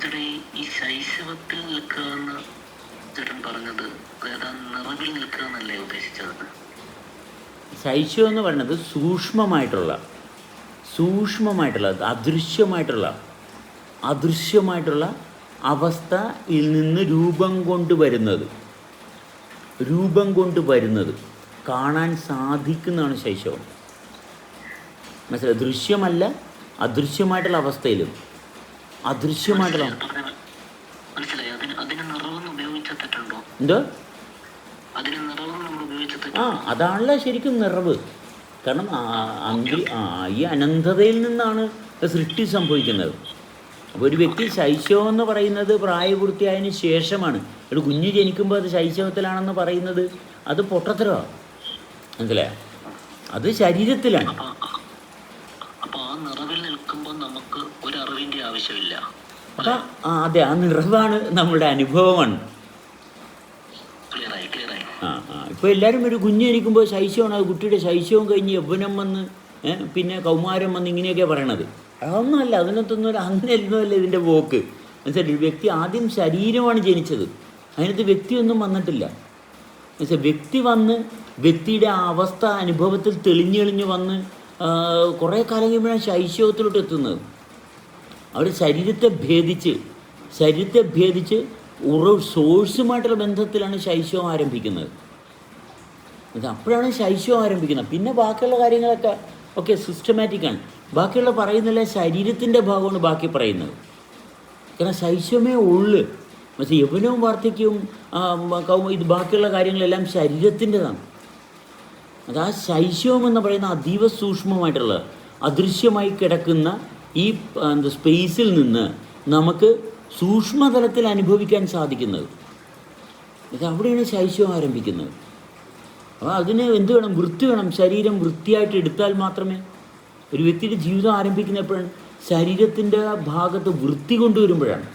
ചേട്ടാ ഈ ശൈശവത്തിൽ നിൽക്കുക എന്ന് ചേട്ടൻ പറഞ്ഞത് അതായത് ആ നിറവിൽ നിൽക്കുക എന്നല്ലേ ഉദ്ദേശിച്ചത്? ശൈശവം എന്ന് പറയുന്നത് സൂക്ഷ്മമായിട്ടുള്ള സൂക്ഷ്മമായിട്ടുള്ള അദൃശ്യമായിട്ടുള്ള അദൃശ്യമായിട്ടുള്ള അവസ്ഥയിൽ നിന്ന് രൂപം കൊണ്ട് വരുന്നത് രൂപം കൊണ്ട് വരുന്നത് കാണാൻ സാധിക്കുന്നതാണ് ശൈശവം. മനസ്സിലായി? ദൃശ്യമല്ല അദൃശ്യമായിട്ടുള്ള അവസ്ഥയിലും എന്തോ? ഉപയോഗിച്ച ആ അതാണല്ലോ ശരിക്കും നിറവ്. കാരണം ആ- അങ്കി ആ ഈ അനന്തതയിൽ നിന്നാണ് സൃഷ്ടി സംഭവിക്കുന്നത്. അപ്പോൾ ഒരു വ്യക്തി ശൈശവം എന്ന് പറയുന്നത് പ്രായപൂർത്തിയായതിന് ശേഷമാണ്. ഒരു കുഞ്ഞ് ജനിക്കുമ്പോൾ അത് ശൈശവത്തിലാണെന്ന് പറയുന്നത് അത് പൊട്ടത്തരമാണ് മനസ്സിലായോ? അത് ശരീരത്തിലാണ് അപ്പൊ ആ- അപ്പൊ ആ നിറവിൽ നിൽക്കുമ്പോൾ നമുക്ക് ഒരു അറിവിന്റെ ആവശ്യമില്ല അപ്പം അതെ ആ നിറവാണ് നമ്മുടെ അനുഭവമാണ്. ഇപ്പൊ എല്ലാരും ആ ആ ഇപ്പോൾ എല്ലാവരും ഒരു കുഞ്ഞു ജനിക്കുമ്പോൾ ശൈശവമാണ് അത് കുട്ടിയുടെ ശൈശവം കഴിഞ്ഞ് യൗവനം വന്ന് പിന്നെ കൗമാരം വന്ന് ഇങ്ങനെയൊക്കെ പറയണത്. അതൊന്നുമല്ല അതിനകത്തൊന്നും അങ്ങനെയൊന്നുമല്ല ഇതിന്റെ പോക്ക് മനസ്സിലായി ഒരു വ്യക്തി ആദ്യം ശരീരമാണ് ജനിച്ചത്. അതിനകത്ത് വ്യക്തിയൊന്നും വന്നിട്ടില്ല. മനസ്സിലായി? വ്യക്തി വന്ന് വ്യക്തിയുടെ ആ അവസ്ഥ അനുഭവത്തിൽ തെളിഞ്ഞെളിഞ്ഞ് വന്ന് കുറേ കാലം കഴിയുമ്പോഴാണ് ശൈശവത്തിലോട്ട് എത്തുന്നത്. അവിടെ ശരീരത്തെ ഭേദിച്ച് ശരീരത്തെ ഭേദിച്ച് ഉറ സോഴ്സുമായിട്ടുള്ള ബന്ധത്തിലാണ് ശൈശവം ആരംഭിക്കുന്നത്. അപ്പോഴാണ് ശൈശവം ആരംഭിക്കുന്നത്. പിന്നെ ബാക്കിയുള്ള കാര്യങ്ങളൊക്കെ ഓക്കെ സിസ്റ്റമാറ്റിക്കാണ് ബാക്കിയുള്ള പറയുന്നില്ല ശരീരത്തിന്റെ ഭാഗമാണ് ബാക്കി പറയുന്നത്. കാരണം ശൈശവമേ ഉള്ളു. പക്ഷേ യവനവും വാർദ്ധക്യവും ഇത് ബാക്കിയുള്ള കാര്യങ്ങളെല്ലാം ശരീരത്തിന്റെതാണ്. അത് ആ ശൈശവം എന്ന് പറയുന്ന അതീവ സൂക്ഷ്മമായിട്ടുള്ള അദൃശ്യമായി കിടക്കുന്ന ഈ എന്താ സ്പേസിൽ നിന്ന് നമുക്ക് സൂക്ഷ്മതലത്തിൽ അനുഭവിക്കാൻ സാധിക്കുന്നത്. അവിടെയാണ് ശൈശവം ആരംഭിക്കുന്നത്. അപ്പോൾ അതിന് എന്ത് വേണം? വൃത്തി വേണം. ശരീരം വൃത്തിയായിട്ട് എടുത്താൽ മാത്രമേ ഒരു വ്യക്തിയുടെ ജീവിതം ആരംഭിക്കുന്ന എപ്പോഴാണ് ശരീരത്തിന്റെ ഭാഗത്ത് വൃത്തി കൊണ്ടുവരുമ്പോഴാണ്.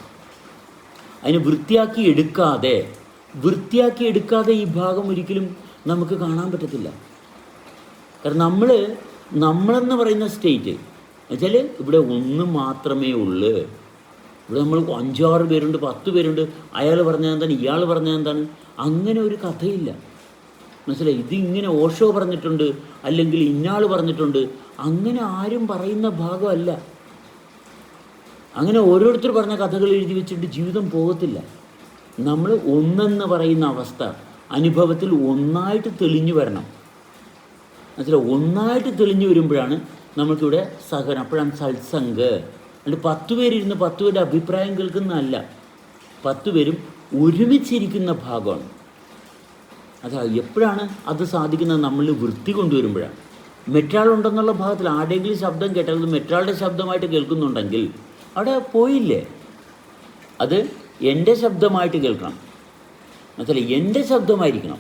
അതിനെ വൃത്തിയാക്കി എടുക്കാതെ വൃത്തിയാക്കി എടുക്കാതെ ഈ ഭാഗം ഒരിക്കലും നമുക്ക് കാണാൻ പറ്റത്തില്ല. കാരണം നമ്മൾ നമ്മളെന്ന് പറയുന്ന സ്റ്റേറ്റ് എന്നുവെച്ചാൽ ഇവിടെ ഒന്ന് മാത്രമേ ഉള്ളൂ. ഇവിടെ നമ്മൾ അഞ്ചാറ് പേരുണ്ട് പത്ത് പേരുണ്ട്. അയാൾ പറഞ്ഞാൽ എന്താണ്? ഇയാൾ പറഞ്ഞാൽ എന്താണ്? അങ്ങനെ ഒരു കഥയില്ല. മനസ്സിലായി? ഇതിങ്ങനെ ഓഷോ പറഞ്ഞിട്ടുണ്ട് അല്ലെങ്കിൽ ഇന്നാൾ പറഞ്ഞിട്ടുണ്ട്. അങ്ങനെ ആരും പറയുന്ന ഭാഗമല്ല. അങ്ങനെ ഓരോരുത്തർ പറഞ്ഞ കഥകൾ എഴുതി വെച്ചിട്ട് ജീവിതം പോകത്തില്ല. നമ്മൾ ഒന്നെന്ന് പറയുന്ന അവസ്ഥ അനുഭവത്തിൽ ഒന്നായിട്ട് തെളിഞ്ഞു വരണം. മനസ്സിലായി? ഒന്നായിട്ട് തെളിഞ്ഞു വരുമ്പോഴാണ് നമുക്കിവിടെ സഹനം അപ്പോഴാണ് സത്സംഗ്. അല്ല പത്ത് പേരിരുന്ന് പത്ത് പേരുടെ അഭിപ്രായം കേൾക്കുന്നതല്ല. പത്ത് പേരും ഒരുമിച്ചിരിക്കുന്ന ഭാഗമാണ്. അത് എപ്പോഴാണ് അത് സാധിക്കുന്നത് നമ്മൾ വൃത്തി കൊണ്ടുവരുമ്പോഴാണ്. മെറ്റാളുണ്ടെന്നുള്ള ഭാഗത്തിൽ ആരുടെയെങ്കിലും ശബ്ദം കേട്ടാൽ മെറ്റാളുടെ ശബ്ദമായിട്ട് കേൾക്കുന്നുണ്ടെങ്കിൽ അവിടെ പോയില്ലേ? അത് എന്റെ ശബ്ദമായിട്ട് കേൾക്കണം. മനസ്സിലായി എന്റെ ശബ്ദമായിരിക്കണം.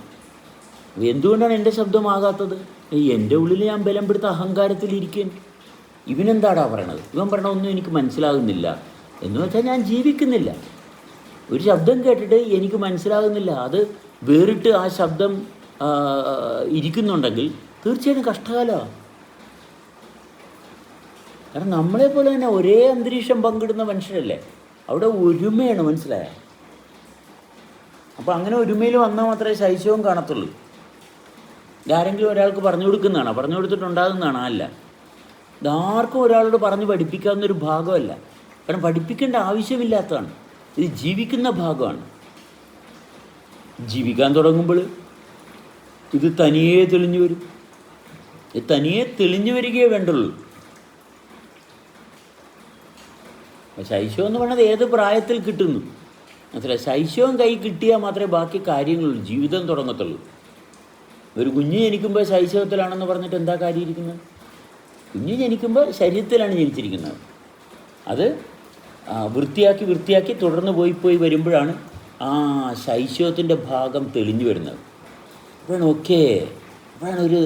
എന്തുകൊണ്ടാണ് എന്റെ ശബ്ദമാകാത്തത്? എന്റെ ഉള്ളിൽ ഞാൻ ബലം പിടുത്ത അഹങ്കാരത്തിലിരിക്കും ഇവനെന്താടാ പറയണത്? ഇവൻ പറയണ ഒന്നും എനിക്ക് മനസ്സിലാകുന്നില്ല. എന്ന് വെച്ചാൽ ഞാൻ ജീവിക്കുന്നില്ല. ഒരു ശബ്ദം കേട്ടിട്ട് എനിക്ക് മനസ്സിലാകുന്നില്ല. അത് വേറിട്ട് ആ ശബ്ദം ഇരിക്കുന്നുണ്ടെങ്കിൽ തീർച്ചയായിട്ടും കഷ്ടകാലമാണ് കാരണം നമ്മളെ പോലെ തന്നെ ഒരേ അന്തരീക്ഷം പങ്കിടുന്ന മനുഷ്യരല്ലേ? അവിടെ ഒരുമയാണ് മനസ്സിലായ? അപ്പോൾ അങ്ങനെ ഒരുമയിൽ വന്നാൽ മാത്രമേ ശൈശവം കാണത്തുള്ളൂ. ഇതാരെങ്കിലും ഒരാൾക്ക് പറഞ്ഞു കൊടുക്കുന്നതാണോ? പറഞ്ഞു കൊടുത്തിട്ടുണ്ടാകുന്നതാണ്? അല്ല. ഇതാർക്കും ഒരാളോട് പറഞ്ഞ് പഠിപ്പിക്കാവുന്നൊരു ഭാഗമല്ല. കാരണം പഠിപ്പിക്കേണ്ട ആവശ്യമില്ലാത്തതാണ്. ഇത് ജീവിക്കുന്ന ഭാഗമാണ്. ജീവിക്കാൻ തുടങ്ങുമ്പോൾ ഇത് തനിയെ തെളിഞ്ഞു വരും. ഇത് തനിയെ തെളിഞ്ഞു വരികയേ വേണ്ടുള്ളൂ. ശൈശവം എന്ന് പറയുന്നത് ഏത് പ്രായത്തിൽ കിട്ടുന്നു? മനസ്സിലായി ശൈശവം കൈ കിട്ടിയാൽ മാത്രമേ ബാക്കി കാര്യങ്ങളുള്ളൂ. ജീവിതം തുടങ്ങത്തുള്ളൂ. ഒരു കുഞ്ഞ് ജനിക്കുമ്പോൾ ശൈശവത്തിലാണെന്ന് പറഞ്ഞിട്ട് എന്താ കാര്യം ഇരിക്കുന്നത് കുഞ്ഞ് ജനിക്കുമ്പോൾ ശരീരത്തിലാണ് ജനിച്ചിരിക്കുന്നത്. അത് വൃത്തിയാക്കി വൃത്തിയാക്കി തുടർന്ന് പോയി പോയി വരുമ്പോഴാണ് ആ ശൈശവത്തിന്റെ ഭാഗം തെളിഞ്ഞു വരുന്നത്. അപ്പോഴാണ് ഓക്കെ അപ്പോഴാണ് ഒരു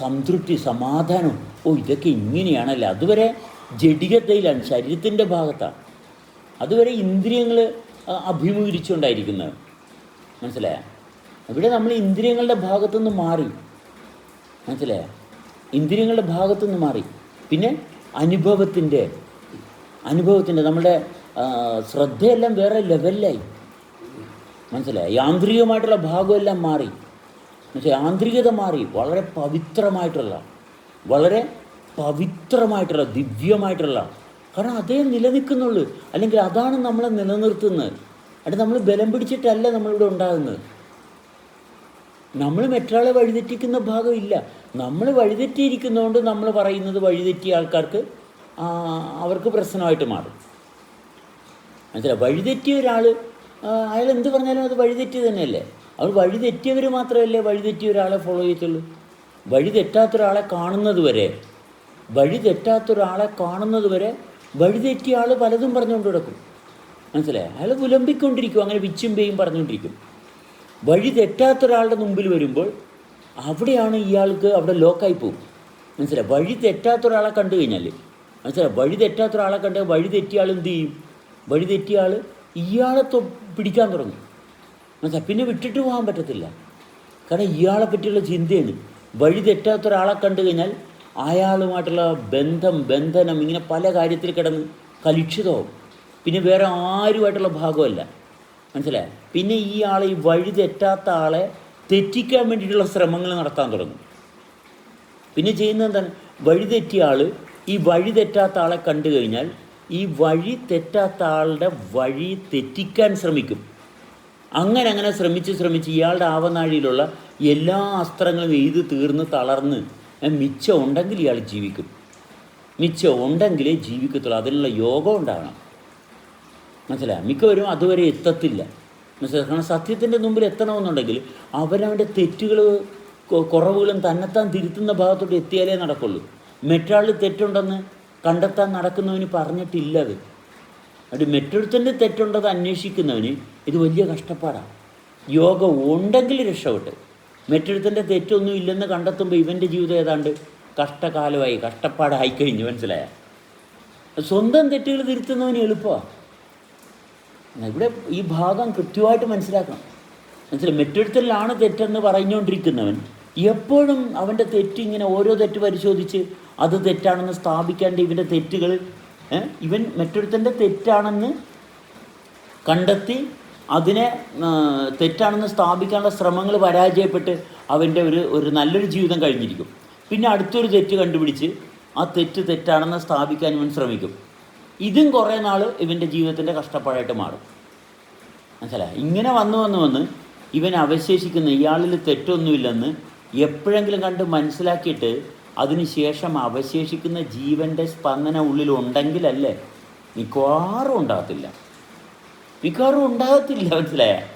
സംതൃപ്തി സമാധാനം. ഓ ഇതൊക്കെ ഇങ്ങനെയാണല്ലേ? അതുവരെ ജഡികതയിലാണ് ശരീരത്തിന്റെ ഭാഗത്താണ്. അതുവരെ ഇന്ദ്രിയങ്ങൾ അഭിമുഖീകരിച്ചുകൊണ്ടായിരിക്കുന്നത്. മനസ്സിലായ? ഇവിടെ നമ്മൾ ഇന്ദ്രിയങ്ങളുടെ ഭാഗത്തുനിന്ന് മാറി. മനസ്സിലായ? ഇന്ദ്രിയങ്ങളുടെ ഭാഗത്തുനിന്ന് മാറി. പിന്നെ അനുഭവത്തിന്റെ അനുഭവത്തിന്റെ നമ്മുടെ ശ്രദ്ധയെല്ലാം വേറെ ലെവലിലായി മനസ്സിലായി? യാന്ത്രികമായിട്ടുള്ള ഭാഗമെല്ലാം മാറി. മനസ്സിലായി? യാന്ത്രികത മാറി. വളരെ പവിത്രമായിട്ടുള്ള വളരെ പവിത്രമായിട്ടുള്ള ദിവ്യമായിട്ടുള്ള. കാരണം അതേ നിലനിൽക്കുന്നുള്ളൂ. അല്ലെങ്കിൽ അതാണ് നമ്മളെ നിലനിർത്തുന്നത്. അത് നമ്മൾ ബലം പിടിച്ചിട്ടല്ല നമ്മളിവിടെ ഉണ്ടാകുന്നത്. നമ്മൾ മറ്റൊരാളെ വഴിതെറ്റിക്കുന്ന ഭാഗമില്ല നമ്മൾ വഴിതെറ്റിയിരിക്കുന്നതുകൊണ്ട് നമ്മൾ പറയുന്നത് വഴിതെറ്റിയ ആൾക്കാർക്ക് അവർക്ക് പ്രശ്നമായിട്ട് മാറും. മനസ്സിലായി? വഴിതെറ്റിയ ഒരാൾ അയാൾ എന്ത് പറഞ്ഞാലും അത് വഴിതെറ്റി തന്നെയല്ലേ? അവർ വഴിതെറ്റിയവർ മാത്രമല്ലേ വഴിതെറ്റിയ ഒരാളെ ഫോളോ ചെയ്യത്തുള്ളൂ? വഴി തെറ്റാത്ത ഒരാളെ കാണുന്നത് വരെ വഴി തെറ്റാത്ത ഒരാളെ കാണുന്നത് വരെ വഴി തെറ്റിയ ആൾ പലതും പറഞ്ഞുകൊണ്ട് കിടക്കും മനസ്സിലായി? അയാൾ പുലമ്പിക്കൊണ്ടിരിക്കും അങ്ങനെ വിച്ചും പേയും പറഞ്ഞുകൊണ്ടിരിക്കും. വഴി തെറ്റാത്ത ഒരാളുടെ മുമ്പിൽ വരുമ്പോൾ അവിടെയാണ് ഇയാൾക്ക് അവിടെ ലോക്കായി പോകും. മനസ്സിലായി? വഴി തെറ്റാത്ത ഒരാളെ കണ്ടു കഴിഞ്ഞാൽ മനസ്സിലായി? വഴി തെറ്റാത്ത ഒരാളെ കണ്ട് വഴി തെറ്റിയ ആൾ എന്ത് ചെയ്യും? വഴി തെറ്റിയ ആൾ ഇയാളെ പിടിക്കാൻ തുടങ്ങും. മനസ്സിലായി? പിന്നെ വിട്ടിട്ട് പോകാൻ പറ്റത്തില്ല. കാരണം ഇയാളെ പറ്റിയുള്ള ചിന്തയാണ്. വഴി തെറ്റാത്ത ഒരാളെ കണ്ടു കഴിഞ്ഞാൽ അയാളുമായിട്ടുള്ള ബന്ധം ബന്ധനം ഇങ്ങനെ പല കാര്യത്തിൽ കിടന്ന് കലുഷിതമാവും. പിന്നെ വേറെ ആരുമായിട്ടുള്ള ഭാഗമല്ല. മനസ്സിലായോ? പിന്നെ ഈ ആൾ ഈ വഴി തെറ്റാത്ത ആളെ തെറ്റിക്കാൻ വേണ്ടിയിട്ടുള്ള ശ്രമങ്ങൾ നടത്താൻ തുടങ്ങും. പിന്നെ ചെയ്യുന്നത് എന്താണ്? വഴി തെറ്റിയ ആൾ ഈ വഴി തെറ്റാത്ത ആളെ കണ്ടു കഴിഞ്ഞാൽ ഈ വഴി തെറ്റാത്ത ആളുടെ വഴി തെറ്റിക്കാൻ ശ്രമിക്കും. അങ്ങനെ അങ്ങനെ ശ്രമിച്ച് ശ്രമിച്ച് ഇയാളുടെ ആവനാഴിയിലുള്ള എല്ലാ അസ്ത്രങ്ങളും എഴുതി തീർന്ന് തളർന്ന് മിച്ചം ഉണ്ടെങ്കിൽ ഇയാൾ ജീവിക്കും. മിച്ചം ഉണ്ടെങ്കിലേ ജീവിക്കത്തുള്ളൂ. അതിനുള്ള യോഗം ഉണ്ടാകണം മനസ്സിലായോ? മിക്കവരും അതുവരെ എത്തത്തില്ല. മനസ്സിലായി? കാരണം സത്യത്തിന്റെ മുമ്പിൽ എത്തണമെന്നുണ്ടെങ്കിൽ അവരവന്റെ തെറ്റുകൾ കുറവുകളും തന്നെത്താൻ തിരുത്തുന്ന ഭാഗത്തോട്ട് എത്തിയാലേ നടക്കുള്ളൂ. മറ്റൊരാളിൽ തെറ്റുണ്ടെന്ന് കണ്ടെത്താൻ നടക്കുന്നവന് പറഞ്ഞിട്ടില്ല അത്. അത് മറ്റൊരുത്തന്റെ തെറ്റുണ്ടത് അന്വേഷിക്കുന്നവന് ഇത് വലിയ കഷ്ടപ്പാടാണ്. യോഗ ഉണ്ടെങ്കിൽ രക്ഷപ്പെട്ട്. മറ്റൊരുത്തന്റെ തെറ്റൊന്നും ഇല്ലെന്ന് കണ്ടെത്തുമ്പോൾ ഇവന്റെ ജീവിതം ഏതാണ്ട് കഷ്ടകാലമായി കഷ്ടപ്പാടായി കഴിഞ്ഞു. മനസ്സിലായ? സ്വന്തം തെറ്റുകൾ തിരുത്തുന്നവന് എളുപ്പമാണ്. ഇവിടെ ഈ ഭാഗം കൃത്യമായിട്ട് മനസ്സിലാക്കണം. മനസ്സിലായി? മറ്റൊരുത്തരിലാണ് തെറ്റെന്ന് പറഞ്ഞുകൊണ്ടിരിക്കുന്നവൻ എപ്പോഴും അവന്റെ തെറ്റ് ഇങ്ങനെ ഓരോ തെറ്റ് പരിശോധിച്ച് അത് തെറ്റാണെന്ന് സ്ഥാപിക്കാണ്ട് ഇവന്റെ തെറ്റുകൾ ഇവൻ മറ്റൊരുത്തന്റെ തെറ്റാണെന്ന് കണ്ടെത്തി അതിനെ തെറ്റാണെന്ന് സ്ഥാപിക്കാനുള്ള ശ്രമങ്ങൾ പരാജയപ്പെട്ട് അവന്റെ ഒരു ഒരു നല്ലൊരു ജീവിതം കഴിഞ്ഞിരിക്കും. പിന്നെ അടുത്തൊരു തെറ്റ് കണ്ടുപിടിച്ച് ആ തെറ്റ് തെറ്റാണെന്ന് സ്ഥാപിക്കാൻ ഇവൻ ശ്രമിക്കും. ഇതും കുറേ നാൾ ഇവന്റെ ജീവിതത്തിന്റെ കഷ്ടപ്പാടായിട്ട് മാറും. മനസ്സിലായി? ഇങ്ങനെ വന്ന് വന്ന് വന്ന് ഇവൻ അവശേഷിക്കുന്ന ഇയാളിൽ തെറ്റൊന്നുമില്ലെന്ന് എപ്പോഴെങ്കിലും കണ്ട് മനസ്സിലാക്കിയിട്ട് അതിനുശേഷം അവശേഷിക്കുന്ന ജീവന്റെ സ്പന്ദന ഉള്ളിലുണ്ടെങ്കിലല്ലേ മിക്കവാറും ഉണ്ടാകത്തില്ല. മിക്കവാറും ഉണ്ടാകത്തില്ല മനസ്സിലായ?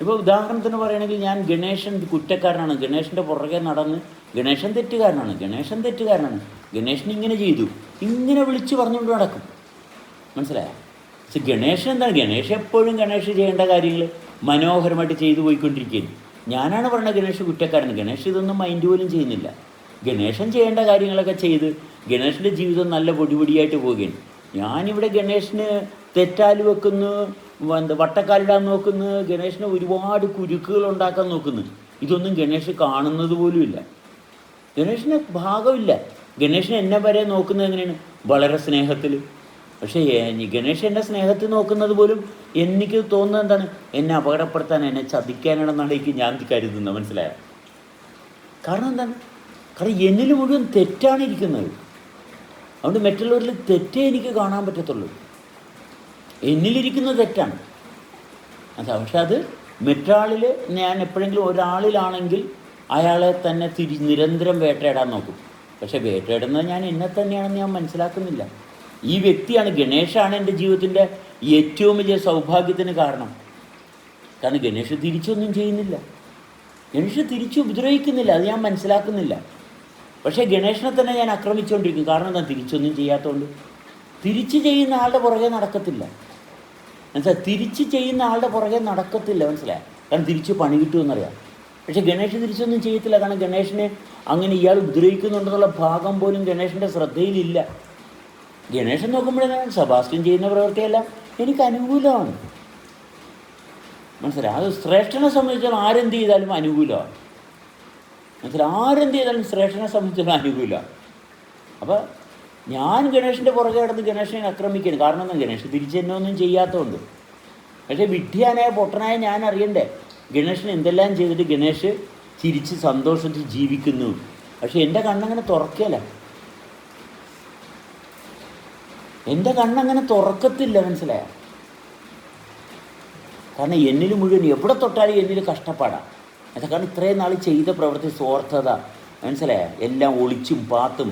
ഇപ്പോൾ ഉദാഹരണത്തിന് പറയുകയാണെങ്കിൽ ഞാൻ ഗണേശൻ കുറ്റക്കാരനാണ്. ഗണേശന്റെ പുറകെ നടന്ന് ഗണേശൻ തെറ്റുകാരനാണ്. ഗണേശൻ തെറ്റുകാരനാണ്. ഗണേശൻ ഇങ്ങനെ ചെയ്തു. ഇങ്ങനെ വിളിച്ച് പറഞ്ഞുകൊണ്ട് നടക്കും. മനസ്സിലായോ? പക്ഷെ ഗണേശൻ എന്താണ്? ഗണേശൻ എപ്പോഴും ഗണേശ് ചെയ്യേണ്ട കാര്യങ്ങൾ മനോഹരമായിട്ട് ചെയ്തു പോയിക്കൊണ്ടിരിക്കുകയാണ്. ഞാനാണ് പറഞ്ഞത് ഗണേഷ് കുറ്റക്കാരൻ. ഗണേഷ് ഇതൊന്നും മൈൻഡ് പോലും ചെയ്യുന്നില്ല. ഗണേശൻ ചെയ്യേണ്ട കാര്യങ്ങളൊക്കെ ചെയ്ത് ഗണേശന്റെ ജീവിതം നല്ല പൊടിപൊടിയായിട്ട് പോവുകയാണ്. ഞാനിവിടെ ഗണേശന് തെറ്റാൽ വെക്കുന്നു എന്താ വട്ടക്കാലിടാൻ നോക്കുന്നു ഗണേശന് ഒരുപാട് കുരുക്കുകൾ ഉണ്ടാക്കാൻ നോക്കുന്നു. ഇതൊന്നും ഗണേഷ് കാണുന്നത് പോലുമില്ല. ഗണേഷിന് ഭാഗമില്ല. ഗണേശൻ എന്നെ വരെ നോക്കുന്നത് എങ്ങനെയാണ്? വളരെ സ്നേഹത്തിൽ പക്ഷേ ഗണേഷ് എന്റെ സ്നേഹത്തിൽ നോക്കുന്നത് പോലും എനിക്ക് തോന്നുന്നത് എന്താണ്? എന്നെ അപകടപ്പെടുത്താൻ എന്നെ ചതിക്കാനാണെന്നാണ് എനിക്ക് ഞാൻ കരുതുന്നത്. മനസ്സിലായോ? കാരണം എന്താണ്? കാരണം എന്നിൽ മുഴുവൻ തെറ്റാണ് ഇരിക്കുന്നത്. അതുകൊണ്ട് മറ്റുള്ളവരിൽ തെറ്റേ എനിക്ക് കാണാൻ പറ്റത്തുള്ളൂ. എന്നിലിരിക്കുന്നത് തെറ്റാണ്. അത് പക്ഷെ അത് മറ്റൊരാളിൽ ഞാൻ എപ്പോഴെങ്കിലും ഒരാളിലാണെങ്കിൽ അയാളെ തന്നെ തിരി നിരന്തരം വേട്ടയിടാൻ നോക്കും. പക്ഷേ വേട്ടയിടുന്നത് ഞാൻ എന്നെ തന്നെയാണെന്ന് ഞാൻ മനസ്സിലാക്കുന്നില്ല. ഈ വ്യക്തിയാണ് ഗണേഷാണ് എന്റെ ജീവിതത്തിന്റെ ഏറ്റവും വലിയ സൗഭാഗ്യത്തിന് കാരണം. കാരണം ഗണേഷ് തിരിച്ചൊന്നും ചെയ്യുന്നില്ല. ഗണേഷ് തിരിച്ചു ഉപദ്രവിക്കുന്നില്ല അത് ഞാൻ മനസ്സിലാക്കുന്നില്ല. പക്ഷേ ഗണേഷിനെ തന്നെ ഞാൻ ആക്രമിച്ചുകൊണ്ടിരിക്കും കാരണം എന്താ? തിരിച്ചൊന്നും ചെയ്യാത്തതുകൊണ്ട് തിരിച്ച് ചെയ്യുന്ന ആളുടെ പുറകെ നടക്കത്തില്ല. മനസ്സിലായി? തിരിച്ച് ചെയ്യുന്ന ആളുടെ പുറകെ നടക്കത്തില്ല. മനസ്സിലായി? കാരണം തിരിച്ച് പണി കിട്ടുമെന്നറിയാം. പക്ഷേ ഗണേഷ് തിരിച്ചൊന്നും ചെയ്യത്തില്ല. കാരണം ഗണേഷിനെ അങ്ങനെ ഇയാൾ ഉപദ്രവിക്കുന്നുണ്ടെന്നുള്ള ഭാഗം പോലും ഗണേഷിന്റെ ശ്രദ്ധയിലില്ല. ഗണേഷൻ നോക്കുമ്പോഴേ സെബാസ്റ്റ്യൻ ചെയ്യുന്ന പ്രവൃത്തിയെല്ലാം എനിക്ക് അനുകൂലമാണ്. മനസ്സിലായി? അത് ശ്രേഷ്ഠനെ സംബന്ധിച്ചാൽ ആരെന്ത് ചെയ്താലും അനുകൂലമാണ്. മനസ്സിലായി? ആരെന്ത് ചെയ്താലും ശ്രേഷ്ഠനെ സംബന്ധിച്ചാലും അനുകൂലമാണ്. അപ്പോൾ ഞാൻ ഗണേഷിന്റെ പുറകെ കിടന്ന് ഗണേശനെ ആക്രമിക്കണം കാരണം എന്താ? ഗണേഷ് തിരിച്ചെന്നെ ഒന്നും ചെയ്യാത്തതുകൊണ്ട്. പക്ഷേ വിഡ്ഢിയാനായ പൊട്ടനായ ഞാൻ അറിയണ്ടേ? ഗണേശൻ എന്തെല്ലാം ചെയ്തിട്ട് ഗണേഷ് ചിരിച്ച് സന്തോഷത്തിൽ ജീവിക്കുന്നു? പക്ഷെ എന്റെ കണ്ണങ്ങനെ തുറക്കല. എന്റെ കണ്ണങ്ങനെ തുറക്കത്തില്ല മനസ്സിലായ? കാരണം എന്നിൽ മുഴുവൻ എവിടെ തൊട്ടാലും എന്നിൽ കഷ്ടപ്പാടാണ് അത് കാരണം ഇത്രയും നാൾ ചെയ്ത പ്രവൃത്തി സ്വാർത്ഥത മനസ്സിലായ? എല്ലാം ഒളിച്ചും പാത്തും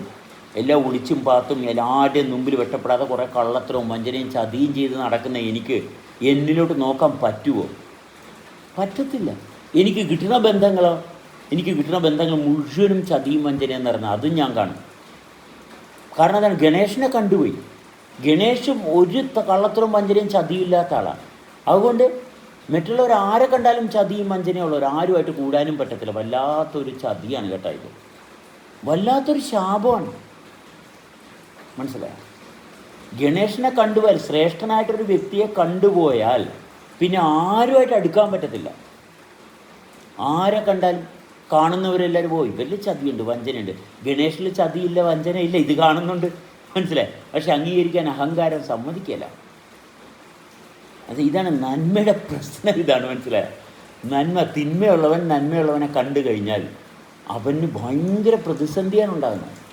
എല്ലാം ഒളിച്ചും പാത്തും എല്ലാവരുടെയും മുമ്പിൽ വെട്ടപ്പെടാതെ കുറേ കള്ളത്തരവും വഞ്ചനയും ചതിയും ചെയ്ത് നടക്കുന്ന എനിക്ക് എന്നിലോട്ട് നോക്കാൻ പറ്റുമോ പറ്റത്തില്ല. എനിക്ക് കിട്ടുന്ന ബന്ധങ്ങളോ എനിക്ക് കിട്ടുന്ന ബന്ധങ്ങൾ മുഴുവനും ചതിയും വഞ്ചനയും നിറഞ്ഞ അതും ഞാൻ കാണും. കാരണം എന്താണ്? ഗണേഷിനെ കണ്ടുപോയി. ഗണേഷും ഒരു കള്ളത്തരം വഞ്ചനയും ചതിയില്ലാത്ത ആളാണ്. അതുകൊണ്ട് മറ്റുള്ളവർ ആരെ കണ്ടാലും ചതിയും വഞ്ചനയുള്ളവർ ആരുമായിട്ട് കൂടാനും പറ്റത്തില്ല. വല്ലാത്തൊരു ചതിയാണ് കേട്ടോ ഇത്. വല്ലാത്തൊരു ശാപമാണ്. മനസ്സിലായോ? ഗണേഷിനെ കണ്ടുപോയാൽ ശ്രേഷ്ഠനായിട്ടൊരു വ്യക്തിയെ കണ്ടുപോയാൽ പിന്നെ ആരുമായിട്ട് അടുക്കാൻ പറ്റത്തില്ല. ആരെ കണ്ടാലും കാണുന്നവരെല്ലാവരും പോയി ഇവരിൽ ചതിയുണ്ട് വഞ്ചനയുണ്ട്. ഗണേഷിൽ ചതിയില്ല വഞ്ചനയില്ല ഇത് കാണുന്നുണ്ട്. മനസ്സിലായി? പക്ഷെ അംഗീകരിക്കാൻ അഹങ്കാരം സമ്മതിക്കല. അത് ഇതാണ് നന്മയുടെ പ്രശ്നം ഇതാണ് മനസ്സിലായത് നന്മ തിന്മയുള്ളവൻ നന്മയുള്ളവനെ കണ്ടു കഴിഞ്ഞാൽ അവന് ഭയങ്കര പ്രതിസന്ധിയാണ് ഉണ്ടാകുന്നത്.